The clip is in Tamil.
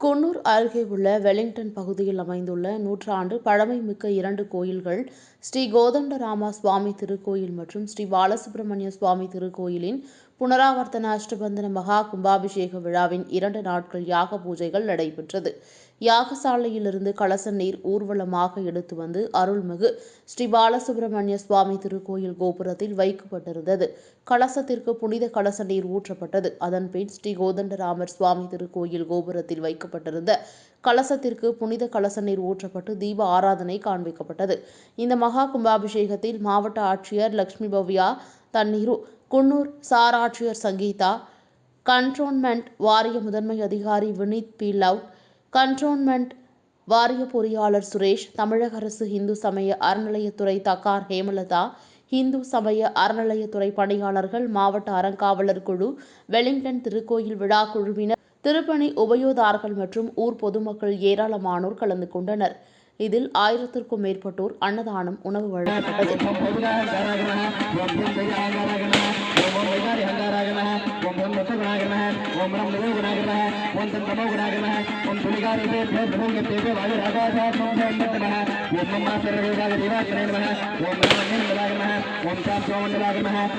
குன்னூர் அருகே உள்ள வெலிங்டன் பகுதியில் அமைந்துள்ள நூற்றாண்டு பழமைமிக்க இரண்டு கோயில்கள் ஸ்ரீ கோதண்டராமா சுவாமி திருக்கோயில் மற்றும் ஸ்ரீ பாலசுப்பிரமணிய சுவாமி திருக்கோயிலின் புனராவர்த்தன அஷ்டபந்தன மகா கும்பாபிஷேக விழாவின் இரண்டு நாட்கள் யாக பூஜைகள் நடைபெற்றது. யாகசாலையிலிருந்து கலச நீர் ஊர்வலமாக எடுத்து வந்து அருள்மிகு ஸ்ரீ பாலசுப்பிரமணிய சுவாமி திருக்கோயில் கோபுரத்தில் வைக்கப்பட்டிருந்தது. கலசத்திற்கு புனித கலச நீர் ஊற்றப்பட்டது. அதன்பின் ஸ்ரீ கோதண்டராமர் சுவாமி திருக்கோயில் கோபுரத்தில் வைக்கப்பட்டிருந்த கலசத்திற்கு புனித கலச நீர் ஊற்றப்பட்டு தீப ஆராதனை காண்பிக்கப்பட்டது. இந்த மகா கும்பாபிஷேகத்தில் மாவட்ட ஆட்சியர் லக்ஷ்மி பவ்யா தண்ணீரு குன்னூர் சாராட்சியர் சங்கீதா கண்ட்ரோன்மெண்ட் வாரிய முதன்மை அதிகாரி வினீத் பி. லவ் கண்ட்ரோன்மெண்ட் வாரிய பொறியாளர் சுரேஷ் தமிழக அரசு இந்து சமய அறநிலையத்துறை தக்கார் ஹேமலதா இந்து சமய அறநிலையத்துறை பணியாளர்கள் மாவட்ட அறங்காவலர் குழு வெலிங்டன் திருக்கோயில் விழா குழுவினர் திருப்பணி உபயோதார்கள் மற்றும் ஊர் பொதுமக்கள் ஏராளமானோர் கலந்து கொண்டனர். இதில் ஆயிரத்திற்கும் மேற்பட்டோர் அன்னதானம் உணவு வழங்கப்பட்டது one time throwing it out of my hat.